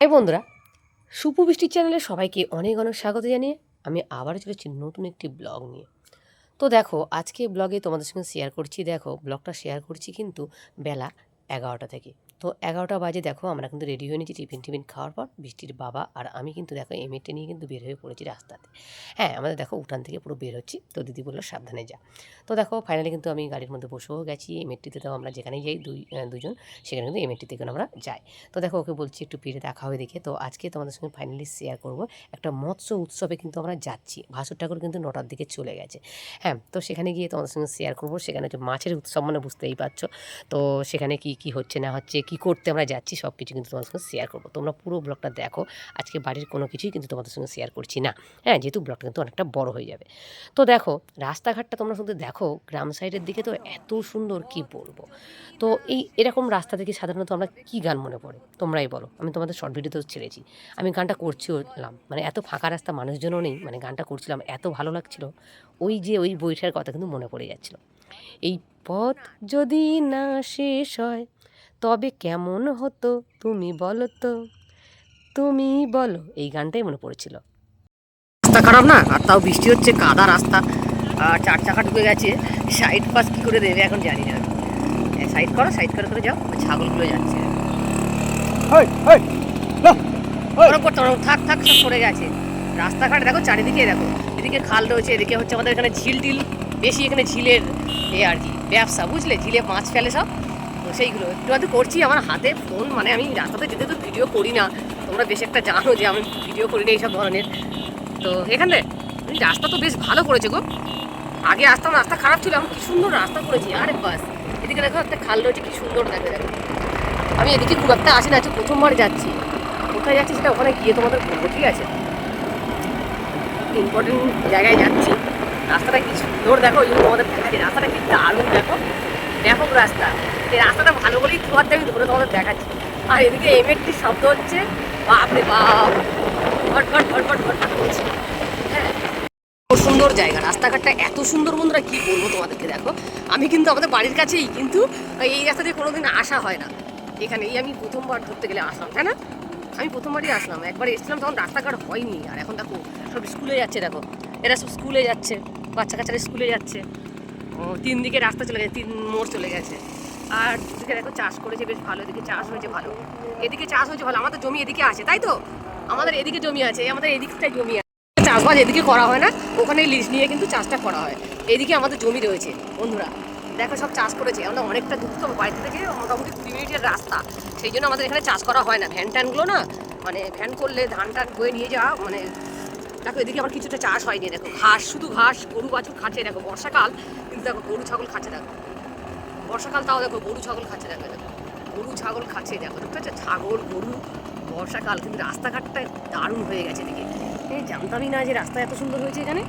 এই বন্ধুরা, সুপু বৃষ্টির চ্যানেলে সবাইকে অনেক অনেক স্বাগত জানিয়ে আমি আবার চলেছি নতুন একটি ব্লগ নিয়ে। তো দেখো, আজকে ব্লগে তোমাদের সঙ্গে শেয়ার করছি। দেখো, ব্লগটা শেয়ার করছি কিন্তু বেলা এগারোটা থেকে। তো এগারোটা বাজে দেখো আমরা কিন্তু রেডি হয়ে নিয়েছি টিফিন টিফিন খাওয়ার পর বৃষ্টির বাবা আর আমি কিন্তু দেখো এমএটে নিয়ে কিন্তু বের হয়ে পড়েছি রাস্তাতে। হ্যাঁ আমাদের দেখো উঠান থেকে পুরো বের হচ্ছি। তো দিদি বলল, সাবধানে যা। তো দেখো ফাইনালি কিন্তু আমি গাড়ির মধ্যে বসেও গেছি। এমএটিতে তো আমরা যেখানেই যাই দুই দুজন, সেখানে কিন্তু এমএটি থেকে আমরা যাই। তো দেখো ওকে বলছি একটু পেরে দেখা হবে দেখে। তো আজকে তোমাদের সঙ্গে ফাইনালি শেয়ার করব একটা মৎস্য উৎসবে কিন্তু আমরা যাচ্ছি। ভাসুর ঠাকুর কিন্তু নটার দিকে চলে গেছে। হ্যাঁ তো সেখানে গিয়ে তোমাদের সঙ্গে শেয়ার করব। সেখানে হচ্ছে মাছের উৎসব মানে বুঝতেই পারছ। তো সেখানে কি কি হচ্ছে না হচ্ছে কি করতে আমরা যাচ্ছি সব কিছু কিন্তু তোমাদের সঙ্গে শেয়ার করব। তোমরা পুরো ব্লগটা দেখো, আজকে বাড়ির কোনো কিছুই কিন্তু তোমাদের সঙ্গে শেয়ার করছি না। হ্যাঁ যেহেতু ব্লগটা কিন্তু অনেকটা বড় হয়ে যাবে। তো দেখো, রাস্তাঘাটটা তোমরা শুধু দেখো, গ্রাম সাইডের দিকে তো এত সুন্দর, কি বলব? তো এই এরকম রাস্তা থেকে সাধারণত আমরা কি গান মনে পড়ে? তোমরাই বলো, আমি তোমাদের শর্ট ভিডিওতেও ছেড়েছি। আমি গানটা করছিলাম মানে এত ফাঁকা রাস্তা, মানুষজনও নেই মানে গানটা করছিলাম, এত ভালো লাগছিল। ওই যে ওই বইটার কথা কিন্তু মনে পড়ে যাচ্ছিল। এই পথ যদি না শেষ হয় তবে কেমন হতো তুমি বলো তো। তুমি বলো এই গানটাই মনে পড়েছিল। রাস্তা খারাপ না? আর তাও বৃষ্টি হচ্ছে কাদা রাস্তা। আর চার চাকা ঢুকে গেছে সাইড পাস কী করে দেবে এখন জানি না। সাইড করো সাইড করে করে যাও ছাগলগুলো যাচ্ছে। ওরকম করতে পারো থাক থাক সব সরে গেছে। রাস্তাঘাট দেখো চারিদিকে দেখো এদিকে খাল রয়েছে এদিকে হচ্ছে আমাদের এখানে ঝিল টিল বেশি এখানে ঝিলের এ আর কি ব্যবসা বুঝলে? ঝিলে মাছ ফেলে সব। সেইগুলো। একটু হয়তো করছি, আমার হাতে ফোন মানে আমি রাস্তাতে যেতে তো ভিডিও করি না। তোমরা বেশ একটা জানো যে আমি ভিডিও করি না এইসব ধরনের। তো এখানে রাস্তা তো বেশ ভালো করেছে গো। আগে আসতাম, রাস্তা খারাপ ছিল, এখন কি সুন্দর রাস্তা করেছি। আরে বাস, এদিকে দেখো একটা খাল রয়েছে, কি সুন্দর দেখে দেখো। আমি এদিকে খুব একটা আসি না প্রথমবার যাচ্ছি। কোথায় যাচ্ছি সেটা ওখানে গিয়ে তোমাদের বলব, ঠিক আছে? ইম্পর্টেন্ট জায়গায় যাচ্ছি। রাস্তাটা কি সুন্দর দেখো ওই জন্য তোমাদের রাস্তাটা কি দারুণ দেখো। ব্যাপক রাস্তা। রাস্তাটা ভালো বলেই দুয়ারটা আমি ধরে তোমাদের দেখাচ্ছি। আর এদিকে এমএটির শব্দ হচ্ছে, বাপরে বাপ। ঘট ঘট ঘট করছে হ্যাঁ। সুন্দর জায়গা, রাস্তাঘাটটা এত সুন্দর বন্ধুরা, কি বলব তোমাদেরকে দেখো। আমি কিন্তু আমাদের বাড়ির কাছেই, কিন্তু এই রাস্তা দিয়ে কোনোদিন আসা হয় না। এখানে এই আমি প্রথমবার ধরতে গেলে আসলাম তাই না আমি প্রথমবারই আসলাম, একবার এসেছিলাম, তখন রাস্তাঘাট হয়নি। আর এখন দেখো, সব স্কুলে যাচ্ছে, দেখো। এরা সব স্কুলে যাচ্ছে, বাচ্চা কাচ্চারা স্কুলে যাচ্ছে। তিন দিকে রাস্তা চলে গেছে, তিন মোড় চলে গেছে। আর দুদিকে দেখো চাষ করেছে, বেশ ভালো, এদিকে চাষ হয়েছে ভালো। এদিকে চাষ হয়েছে ভালো আমাদের জমি এদিকে আছে, তাই তো? আমাদের এদিকে জমি আছে আমাদের এদিকটাই জমি আছে। চাষবাস এদিকে করা হয় না, ওখানে লিজ নিয়ে কিন্তু চাষটা করা হয়। এদিকে আমাদের জমি রয়েছে, বন্ধুরা। দেখো সব চাষ করেছে, আমরা অনেকটা দূর তো বাড়িতে থেকে মোটামুটি কুড়ি মিনিটের রাস্তা। সেই জন্য আমাদের এখানে চাষ করা হয় না, ভ্যান ট্যানগুলো না মানে ভ্যান করলে ধান টান বয়ে নিয়ে যাওয়া মানে দেখো এদিকে আমার কিছুটা চাষ হয়নি, দেখো ঘাস, শুধু ঘাস, গরু, বাছুর খাচ্ছে, দেখো বর্ষাকাল, কিন্তু দেখো গরু, ছাগল খাচ্ছে, দেখো। বর্ষাকাল তাও দেখো গরু, ছাগল, খাচ্ছে দেখো দেখো গরু, ছাগল, খাচ্ছে দেখো। দেখতে পাচ্ছ? ছাগল, গরু, বর্ষাকাল, কিন্তু রাস্তাঘাটটা দারুণ হয়ে গেছে এদিকে এই জানতামই না যে রাস্তা এত সুন্দর হয়েছে এখানে।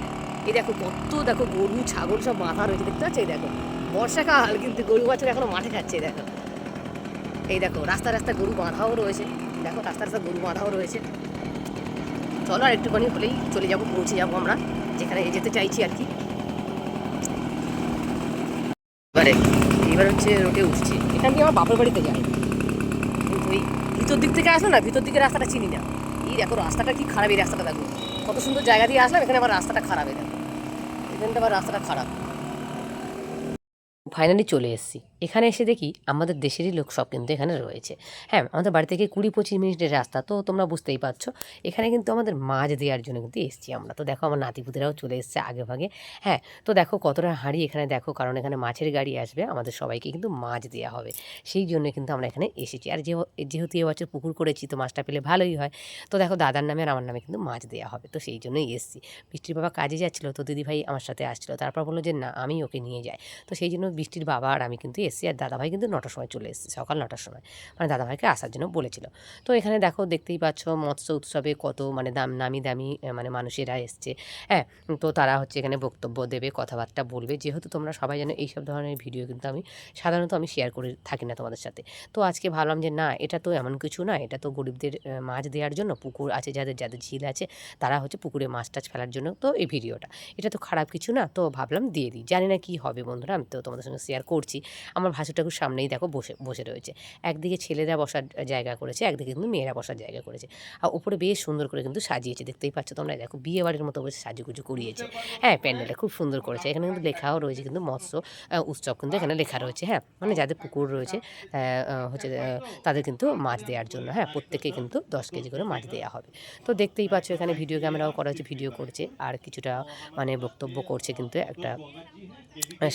এই দেখো কত দেখো গরু, ছাগল সব মাথা রয়েছে, দেখতে পাচ্ছ? এই দেখো, বর্ষাকাল কিন্তু গরু বাছুর এখনও মাঠে খাচ্ছে, দেখো। এই দেখো রাস্তা রাস্তা গরু বাঁধাও রয়েছে। দেখো রাস্তা রাস্তা গরু বাঁধাও রয়েছে। চলো আর একটুখানি হলেই চলে যাব, পৌঁছে যাব আমরা, যেখানে যেতে চাইছি আর কি। এবারে এবার হচ্ছে রোডে উঠছি। এখান থেকে আমার বাপের বাড়িতে যাই কিন্তু এই ভিতর দিক থেকে আসলো না, ভিতর দিকে রাস্তাটা চিনি না। এই দেখো, রাস্তাটা কি খারাপ এই রাস্তাটা দেখো। কত সুন্দর জায়গা দিয়ে আসলাম, এখানে আবার রাস্তাটা খারাপ এখানে এখানটা আবার রাস্তাটা খারাপ। ফাইনালি চলে এসেছি। এখানে এসে দেখি আমাদের দেশেরই লোক সব কিন্তু এখানে রয়েছে। হ্যাঁ আমাদের বাড়ি থেকে কুড়ি পঁচিশ মিনিটের রাস্তা, তো তোমরা বুঝতেই পারছ। এখানে কিন্তু আমাদের মাছ দেওয়ার জন্য কিন্তু এসেছি আমরা। তো দেখো আমার নাতিপুতিরাও চলে এসছে আগে ভাগে। হ্যাঁ তো দেখো কতটা হাঁড়ি এখানে দেখো, কারণ এখানে মাছের গাড়ি আসবে, আমাদের সবাইকে কিন্তু মাছ দেওয়া হবে। সেই জন্য কিন্তু আমরা এখানে এসেছি। আর যেহ- যেহেতু এবছর পুকুর করেছি, তো মাছটা পেলে ভালোই হয়। তো দেখো দাদার নামে আর আমার নামে কিন্তু মাছ দেওয়া হবে, তো সেই জন্যই এসেছি। বৃষ্টির বাবা কাজে যাচ্ছিল, তো দিদিভাই আমার সাথে আসছিল। তারপর বলল যে, না, আমি ওকে নিয়ে যাই। তো সেই জন্য বৃষ্টির বাবা আর আমি কিন্তু এসেছি আর দাদাভাই কিন্তু নটার সময় চলে এসেছে, সকাল নটার সময়। মানে দাদাভাইকে আসার জন্য বলেছিল। তো এখানে দেখো দেখতেই পাচ্ছ মৎস্য উৎসবে কত মানে দাম নামি দামি মানে মানুষেরা এসছে। হ্যাঁ তো তারা হচ্ছে এখানে বক্তব্য দেবে, কথাবার্তা বলবে। যেহেতু তোমরা সবাই জানো এইসব ধরনের ভিডিও কিন্তু আমি সাধারণত আমি শেয়ার করে থাকি না তোমাদের সাথে। তো আজকে ভাবলাম যে না, এটা তো এমন কিছু না এটা তো গরিবদের মাছ দেওয়ার জন্য পুকুর আছে, যাদের যাদের ঝিল আছে, তারা হচ্ছে পুকুরে মাছ টাছ ফেলার জন্য তো এই ভিডিওটা। এটা তো খারাপ কিছু না, তো ভাবলাম দিয়ে দিই। জানি না কি হবে বন্ধুরা, আমি তো তোমাদের সঙ্গে শেয়ার করছি। আমার ঠাকুর সামনেই দেখো বসে বসে রয়েছে। একদিকে ছেলেরা বসার জায়গা করেছে, একদিকে কিন্তু মেয়েরা বসার জায়গা করেছে। আর উপরে বেশ সুন্দর করে কিন্তু সাজিয়েছে, দেখতেই পাচ্ছ তোমরা। দেখো বিয়ে বাড়ির মতো বসে সাজুগুজু করিয়েছে। হ্যাঁ প্যান্ডেলটা খুব সুন্দর করেছে। এখানে কিন্তু লেখাও রয়েছে, কিন্তু মৎস্য উৎসব কিন্তু এখানে লেখা রয়েছে। হ্যাঁ মানে যাদের পুকুর রয়েছে হচ্ছে তাদের কিন্তু মাছ দেওয়ার জন্য। হ্যাঁ প্রত্যেকে কিন্তু দশ কেজি করে মাছ দেওয়া হবে। তো দেখতেই পাচ্ছ এখানে ভিডিও ক্যামেরাও করা হচ্ছে ভিডিও করছে। আর কিছুটা মানে বক্তব্য করছে কিন্তু একটা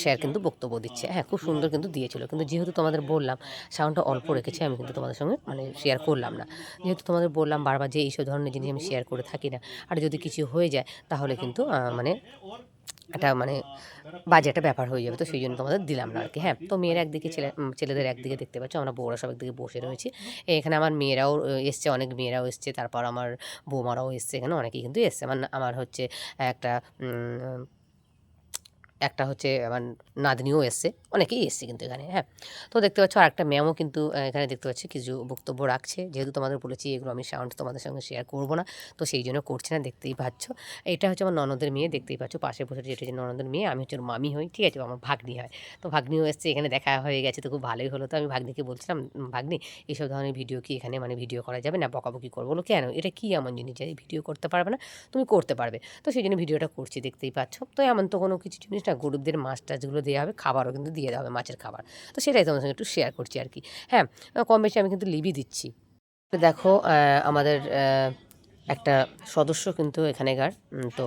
স্যার কিন্তু বক্তব্য দিচ্ছে। হ্যাঁ খুব সুন্দর কিন্তু দিয়েছিল। কিন্তু যেহেতু তোমাদের বললাম সাউন্ডটা অল্প রেখেছি, আমি কিন্তু তোমাদের সঙ্গে মানে শেয়ার করলাম না। যেহেতু তোমাদের বললাম বারবার যে এইসব ধরনের জিনিস আমি শেয়ার করে থাকি না, আর যদি কিছু হয়ে যায়, তাহলে কিন্তু মানে একটা মানে বাজে একটা ব্যাপার হয়ে যাবে। তো সেই জন্য তোমাদের দিলাম না আর কি হ্যাঁ? তো মেয়েরা একদিকে ছেলে ছেলেদের একদিকে দেখতে পাচ্ছ, আমরা বউরা সব একদিকে বসে রয়েছি। এখানে আমার মেয়েরাও এসছে, অনেক মেয়েরাও এসছে, তারপর আমার বৌমারাও এসছে, এখানে অনেকেই কিন্তু এসছে। আমার আমার হচ্ছে একটা একটা হচ্ছে, আমার নাতনিও এসছে। অনেকেই এসছে কিন্তু এখানে হ্যাঁ। তো দেখতে পাচ্ছ আর একটা ম্যামও কিন্তু এখানে দেখতে পাচ্ছি কিছু বক্তব্য রাখছে। যেহেতু তোমাদের বলেছি এগুলো আমি সাউন্ড তোমাদের সঙ্গে শেয়ার করব না, তো সেই জন্য করছি না, দেখতেই পাচ্ছ। এটা হচ্ছে আমার ননদের মেয়ে, দেখতেই পাচ্ছ পাশে বসে যেটা হচ্ছে ননদের মেয়ে, আমি হচ্ছে মামি হই, ঠিক আছে আমার ভাগ্নি হয়। তো ভাগ্নিও এসছে, এখানে দেখা হয়ে গেছে, তো খুব ভালোই হলো। তো আমি ভাগ্নিকে বলছিলাম ভাগ্নি, এইসব ধরনের ভিডিও কি এখানে মানে ভিডিও করা যাবে না, বকাবকি করব? বলো কেন? এটা কি এমন জিনিস যে ভিডিও করতে পারবে না? তুমি করতে পারবে। তো সেই জন্য ভিডিওটা করছি, দেখতেই পাচ্ছ। তো এমন তো কোনো কিছু জিনিস না গরুদের মাছ টাছগুলো দেওয়া হবে, খাবারও কিন্তু দিয়ে দেওয়া হবে, মাছের খাবার। তো সেটাই তোমার সঙ্গে একটু শেয়ার করছি আর কি। হ্যাঁ কম বেশি আমি কিন্তু লিবি দিচ্ছি। দেখো আমাদের একটা সদস্য কিন্তু এখানেকার। তো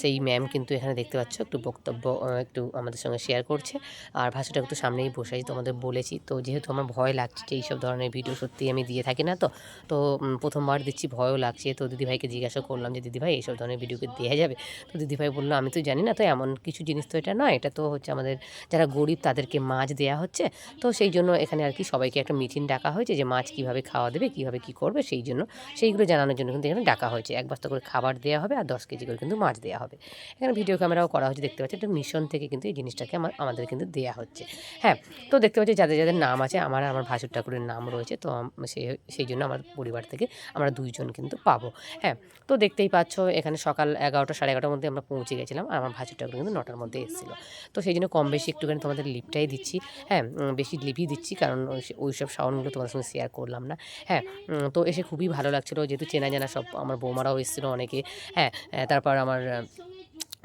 সেই ম্যাম কিন্তু এখানে দেখতে পাচ্ছ, একটু বক্তব্য একটু আমাদের সঙ্গে শেয়ার করছে। আর ভাষাটা একটু সামনেই বসেছি তোমাদের বলেছি। তো, যেহেতু আমার ভয় লাগছে যে এইসব ধরনের ভিডিও সত্যি আমি দিয়ে থাকি না, তো তো প্রথমবার দিচ্ছি, ভয়ও লাগছে। তো, দিদিভাইকে জিজ্ঞাসা করলাম যে, দিদিভাই, এইসব ধরনের ভিডিওকে দেওয়া যাবে? তো, দিদিভাই বলল, আমি তো জানি না, তো এমন কিছু জিনিস তো এটা নয়। এটা তো হচ্ছে আমাদের, যারা গরিব তাদেরকে মাছ দেওয়া হচ্ছে। তো, সেই জন্য এখানে আর কি সবাইকে একটা মিটিং ডাকা হয়েছে যে, মাছ কীভাবে খাওয়া দেবে, কীভাবে কী করবে, সেই জন্য, সেইগুলো জানানোর জন্য কিন্তু এখানে ডাকা হয়েছে। এক বস্তা করে খাবার দেওয়া হবে আর দশ কেজি করে কিন্তু মাছ দেওয়া হবে। এখানে ভিডিও ক্যামেরাও করা হচ্ছে দেখতে পাচ্ছি। একটা মিশন থেকে কিন্তু এই জিনিসটাকে আমার আমাদের কিন্তু দেওয়া হচ্ছে। হ্যাঁ তো দেখতে পাচ্ছি যাদের যাদের নাম আছে, আমার আমার ভাসুর ঠাকুরের নাম রয়েছে, তো সেই জন্য আমার পরিবার থেকে আমরা দুইজন কিন্তু পাবো। হ্যাঁ তো দেখতেই পাচ্ছ, এখানে সকাল এগারোটা, সাড়ে এগারোটার মধ্যে আমরা পৌঁছে গেছিলাম আর আমার ভাসুর ঠাকুর কিন্তু নটার মধ্যে এসেছিল। তো সেই জন্য কম বেশি একটুখানি তোমাদের লিপটাই দিচ্ছি। হ্যাঁ বেশি লিপই দিচ্ছি, কারণ ওই সব সাউন্ডগুলো তোমাদের সঙ্গে শেয়ার করলাম না। হ্যাঁ তো এসে খুবই ভালো লাগছিল, যেহেতু চেনা জানা সব আমার বৌমারাও এসেছিল অনেকে। হ্যাঁ তারপর আমার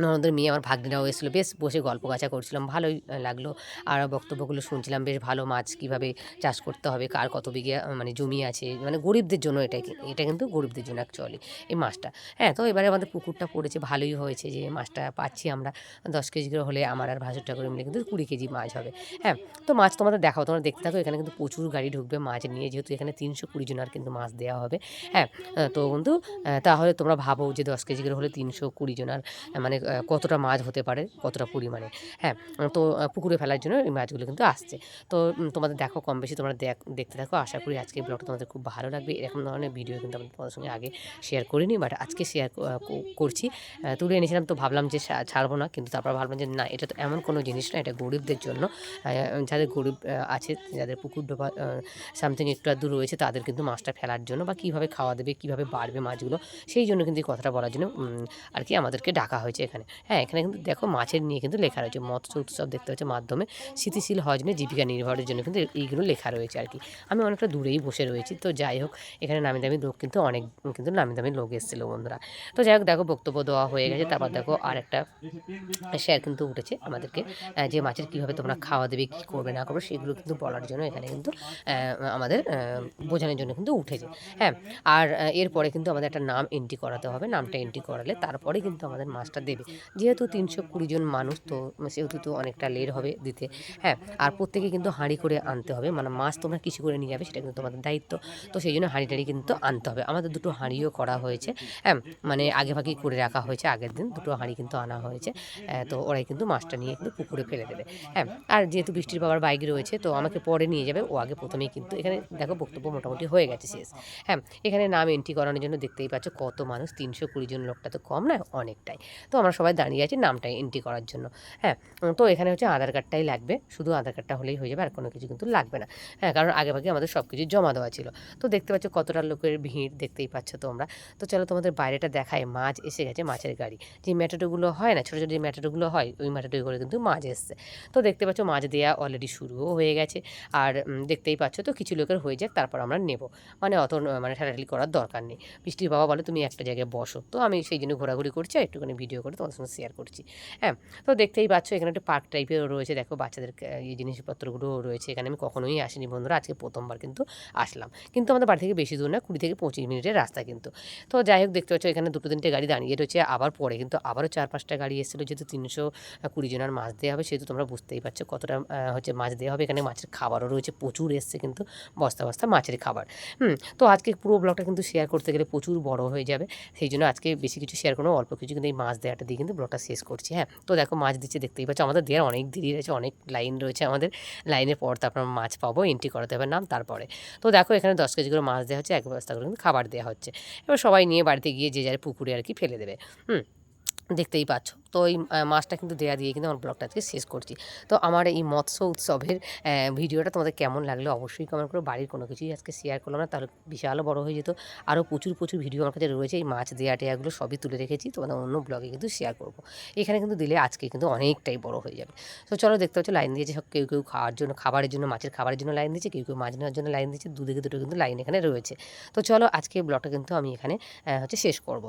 ননদের মেয়ে আমার ভাগ্নিরাও এসেছিল। বেশ বসে গল্প গাছা করছিলাম, ভালোই লাগল। আর বক্তব্যগুলো শুনছিলাম, বেশ ভালো মাছ কীভাবে চাষ করতে হবে, কার কত বিঘে মানে জমি আছে মানে গরিবদের জন্য এটা এটা কিন্তু গরিবদের জন্য অ্যাকচুয়ালি এই মাছটা। হ্যাঁ তো এবারে আমাদের পুকুরটা পড়েছে, ভালোই হয়েছে যে মাছটা পাচ্ছি আমরা। দশ কেজি করে হলে আমার আর ভাসুর ঠাকুর মিলে কিন্তু কুড়ি কেজি মাছ হবে। হ্যাঁ তো মাছ তোমাদের দেখাও, তোমরা দেখতে থাকো, এখানে কিন্তু প্রচুর গাড়ি ঢুকবে মাছ নিয়ে, যেহেতু এখানে তিনশো কুড়ি জনের কিন্তু মাছ দেওয়া হবে। হ্যাঁ তো কিন্তু তাহলে তোমরা ভাবো যে দশ কেজি করে হলে তিনশো কুড়ি জনের মানে কতটা মাছ হতে পারে, কতটা পরিমাণে। হ্যাঁ তো পুকুরে ফেলার জন্য এই মাছগুলো কিন্তু আসছে। তো তোমাদের দেখো কম বেশি তোমরা দেখ, দেখতে থাকো। আশা করি আজকে ব্লগটা তোমাদের খুব ভালো লাগবে। এরকম ধরনের ভিডিও কিন্তু আমি তোমাদের সঙ্গে আগে শেয়ার করিনি বাট আজকে শেয়ার করছি। তুলে এনেছিলাম তো ভাবলাম যে ছাড়বো না, কিন্তু তারপর ভাবলাম যে না, এটা তো এমন কোনো জিনিস না, এটা গরিবদের জন্য। যাদের গরিব আছে, যাদের পুকুর ডোবা সামথিং একটু আধটু রয়েছে, তাদের কিন্তু মাছটা ফেলার জন্য বা কীভাবে খাওয়া দেবে, কীভাবে বাড়বে মাছগুলো, সেই জন্য কিন্তু এই কথাটা বলার জন্য আর কি আমাদেরকে ডাকা হয়েছে এখানে। হ্যাঁ এখানে কিন্তু দেখো মাছের নিয়ে কিন্তু লেখা রয়েছে। মৎস্য উৎসব দেখতে হচ্ছে মাধ্যমে। স্থিতিশীল হজ নিয়ে জীবিকা নির্ভরের জন্য কিন্তু এইগুলো লেখা রয়েছে আর কি। আমি অনেকটা দূরেই বসে রয়েছি। তো যাই হোক, এখানে নামি দামি লোক কিন্তু অনেক, কিন্তু নামি দামি লোক এসেছিল বন্ধুরা। তো যাই হোক, দেখো বক্তব্য দেওয়া হয়ে গেছে। তারপর দেখো আর একটা শেয়ার কিন্তু উঠেছে আমাদেরকে যে মাছের কীভাবে তোমরা খাওয়া দেবে, কী করবে, না করবে, সেগুলো কিন্তু বলার জন্য এখানে কিন্তু আমাদের বোঝানোর জন্য কিন্তু উঠেছে। হ্যাঁ আর এরপরে কিন্তু আমাদের একটা নাম এন্ট্রি করাতে হবে। নামটা এন্ট্রি করালে তারপরে কিন্তু আমাদের মাছটা দেবে। যেহেতু তিনশো কুড়ি জন মানুষ, তো সেহেতু তো অনেকটা লেট হবে দিতে। হ্যাঁ আর প্রত্যেকে কিন্তু হাঁড়ি করে আনতে হবে। মানে মাছ তোমরা কিছু করে নিয়ে যাবে, সেটা কিন্তু তোমাদের দায়িত্ব। তো সেই জন্য হাঁড়ি টাড়ি কিন্তু আনতে হবে। আমাদের দুটো হাঁড়িও করা হয়েছে। হ্যাঁ মানে আগে ভাগেই করে রাখা হয়েছে। আগের দিন দুটো হাঁড়ি কিন্তু আনা হয়েছে। তো ওরাই কিন্তু মাছটা নিয়ে কিন্তু পুকুরে ফেলে দেবে। হ্যাঁ আর যেহেতু বৃষ্টির বাবার বাইক রয়েছে, তো আমাকে পরে নিয়ে যাবে। ও আগে প্রথমেই কিন্তু এখানে দেখো বক্তব্য মোটামুটি হয়ে গেছে শেষ। হ্যাঁ এখানে নাম এন্ট্রি করানোর জন্য দেখতেই পাচ্ছ কত মানুষ। তিনশো কুড়ি জন লোকটা তো কম নয়, অনেকটাই। তো আমরা সবাই দাঁড়িয়ে আছি নামটা এন্ট্রি করার জন্য। হ্যাঁ তো এখানে হচ্ছে আধার কার্ডটাই লাগবে। শুধু আধার কার্ডটা হলেই হয়ে যাবে আর কোনো কিছু কিন্তু লাগবে না। হ্যাঁ কারণ আগে ভাগে আমাদের সব কিছু জমা দেওয়া ছিল। তো দেখতে পাচ্ছ কতটা লোকের ভিড় দেখতেই পাচ্ছ তোমরা। তো চলো তোমাদের বাইরেটা দেখায় মাছ এসে গেছে মাছের গাড়ি। যে ম্যাটাডোগুলো হয় না, ছোটো ছোটো যে ম্যাটাডোগুলো হয়, ওই ম্যাটাডো করে কিন্তু মাছ এসছে। তো দেখতে পাচ্ছ মাছ দেওয়া অলরেডি শুরুও হয়ে গেছে। আর দেখতেই পাচ্ছ তো কিছু লোকের হয়ে যাক, তারপর আমরা নেব। মানে অত মানে ঠেলাঠেলি করার দরকার নেই। বৃষ্টির বাবা বলে তুমি একটা জায়গায় বসো। তো আমি সেই জন্য ঘোরাঘুরি করছি একটুখানি ভিডিও করে তোমার সঙ্গে শেয়ার করছি। হ্যাঁ তো দেখতেই পাচ্ছ এখানে একটা পার্ক টাইপের রয়েছে। দেখো বাচ্চাদের এই জিনিসপত্রগুলো রয়েছে এখানে। আমি কখনোই আসিনি বন্ধুরা, আজকে প্রথমবার কিন্তু আসলাম। কিন্তু আমাদের বাড়ি থেকে বেশি দূর না, কুড়ি থেকে পঁচিশ মিনিটের রাস্তা কিন্তু। তো যাই হোক, দেখতে পাচ্ছ এখানে দুটো তিনটে গাড়ি দাঁড়িয়ে রয়েছে, আবার পরে কিন্তু আবারও চার পাঁচটা গাড়ি এসেছিল। যেহেতু তিনশো কুড়ি জনের মাছ দেওয়া হবে, সেহেতু তোমরা বুঝতেই পারছ কতটা হচ্ছে মাছ দেওয়া হবে। এখানে মাছের খাবারও রয়েছে, প্রচুর এসছে কিন্তু বস্তা বস্তা মাছের খাবার। হুম, তো আজকে পুরো ব্লগটা কিন্তু শেয়ার করতে গেলে প্রচুর বড় হয়ে যাবে। সেই জন্য আজকে বেশি কিছু শেয়ার করব অল্প কিছু কিন্তু এই মাছ দেওয়াটা দিয়ে কিন্তু ব্লগটা শেষ করছি হ্যাঁ। তো দেখো মাছ দিচ্ছে দেখতেই পাচ্ছ, আমাদের দেওয়ার অনেক দেরি রয়েছে, অনেক লাইন রয়েছে আমাদের। লাইনের পর তারপর মাছ পাবো এন্ট্রি করাতে হবে নাম তারপরে। তো দেখো এখানে দশ কেজি করে মাছ দেওয়া হচ্ছে, এক বস্তা করে কিন্তু খাবার দেওয়া হচ্ছে। এবার সবাই নিয়ে বাড়িতে গিয়ে যে যার পুকুরে আর কি ফেলে দেবে। হুম, দেখতেই পাচ্ছ। তো এই মাছটা কিন্তু দেয়া দিয়ে কিন্তু আমার ব্লগটা আজকে শেষ করছি। তো আমার এই মৎস্য উৎসবের ভিডিওটা তোমাদের কেমন লাগল অবশ্যই কমেন্ট করো। বাড়ির কোনো কিছুই আজকে শেয়ার করলাম না, তাহলে বিশালও বড় হয়ে যেত। আরও প্রচুর প্রচুর ভিডিও আমার কাছে রয়েছে। এই মাছ, দেয়া টেয়াগুলো সবই তুলে রেখেছি, তোমাদের অন্য ব্লগে কিন্তু শেয়ার করব। এখানে কিন্তু দিলে আজকে কিন্তু অনেকটাই বড় হয়ে যাবে। তো চলো দেখতে পাচ্ছ লাইন দিয়েছে, সব কেউ কেউ খাওয়ার জন্য, খাবারের জন্য, মাছের খাবারের জন্য লাইন দিয়েছে, কেউ কেউ মাছ নেওয়ার জন্য লাইন দিয়েছে, দুদিকে দুটো কিন্তু লাইন এখানে রয়েছে। তো চলো আজকে ব্লগটা কিন্তু আমি এখানে হচ্ছে শেষ করব।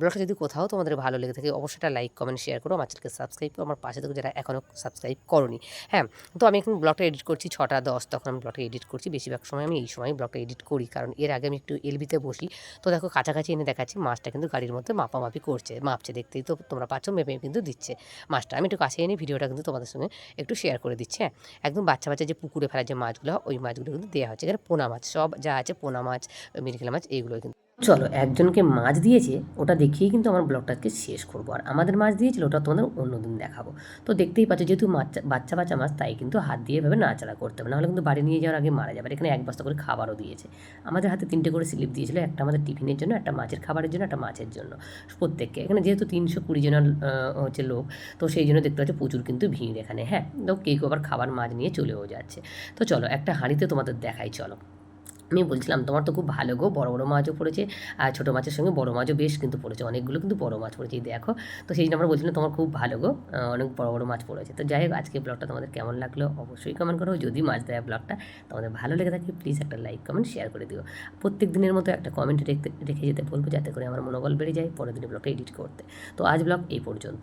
ব্লগটা যদি কোথাও তোমাদের ভালো লেগে থাকে, অবশ্যই লাইক কমেন্ট শেয়ার করো। আমার চ্যানেলকে সাবস্ক্রাইব করো। আমার পাশে থেকে যারা এখনও সাবস্ক্রাইব করনি। হ্যাঁ তো আমি এখন ব্লগটা এডিট করছি ছটা দশ। তখন আমি ব্লগটা এডিট করছি। বেশিরভাগ সময় আমি এই সময় ব্লগটা এডিট করি। কারণ এর আগে আমি একটু এলবিতে বসি। তো দেখো কাছাকাছি এনে দেখাচ্ছি মাছটা কিন্তু গাড়ির মধ্যে মাপামাপি করছে। মাপছে দেখতেই তো তোমরা পাচ্ছ মেপে কিন্তু দিচ্ছে মাছটা। আমি একটু কাছে এনে ভিডিওটা কিন্তু তোমাদের সঙ্গে একটু শেয়ার করে দিচ্ছি। হ্যাঁ একদম বাচ্চা বাচ্চা যে পুকুরে ফেলার যে মাছগুলো ওই মাছগুলো কিন্তু দেওয়া হচ্ছে। এখানে পোনা মাছ, সব যা আছে পোনা মাছ, মিরকেলা মাছ এইগুলো কিন্তু চলো, একজনকে মাছ দিয়েছে, ওটা দেখিয়েই কিন্তু আমার ব্লগটাকে শেষ করব। আর আমাদের মাছ দিয়েছিল, ওটা তোমাদের অন্যদিন দেখাবো। তো দেখতেই পাচ্ছ, যেহেতু মাছ, বাচ্চা বাচ্চা মাছ, তাই কিন্তু হাত দিয়ে এভাবে নাড়াচাড়া করতে হবে। নাহলে কিন্তু বাড়ি নিয়ে যাওয়ার আগে মারা যাবে। এখানে এক বস্তা করে খাবারও দিয়েছে। আমাদের হাতে তিনটে করে স্লিপ দিয়েছিল, একটা আমাদের টিফিনের জন্য, একটা মাছের খাবারের জন্য, একটা মাছের জন্য, প্রত্যেককে। এখানে যেহেতু তিনশো কুড়ি জনের হচ্ছে লোক, তো সেই জন্য দেখতে পাচ্ছ প্রচুর কিন্তু ভিড় এখানে হ্যাঁ? তো কেউ আবার খাবার মাছ নিয়ে চলেও যাচ্ছে। তো চলো, একটা হাঁড়িতে তোমাদের দেখাই, চলো। আমি বলছিলাম, তোমার তো খুব ভালো গো, বড় বড় মাছও পড়েছে, আর ছোটো মাছের সঙ্গে বড় মাছও বেশ কিন্তু পড়েছে, অনেকগুলো কিন্তু বড় মাছ পড়েছে দেখো। তো সেই জন্য আমরা বলছিলাম, তোমার খুব ভালো গো অনেক বড় বড় মাছ পড়েছে। তো যাই হোক, আজকে ব্লগটা তোমাদের কেমন লাগল অবশ্যই কমেন্ট করো, যদি মাছ দেয় ব্লগটা তোমাদের ভালো লেগে থাকে প্লিজ একটা লাইক কমেন্ট শেয়ার করে দিও। প্রত্যেক দিনের মতো একটা কমেন্ট রেখে রেখে যেতে বলব, যাতে করে আমার মনোবল বেড়ে যায় পরের দিনের ব্লগটা এডিট করতে। তো আজ ব্লগ এই পর্যন্ত।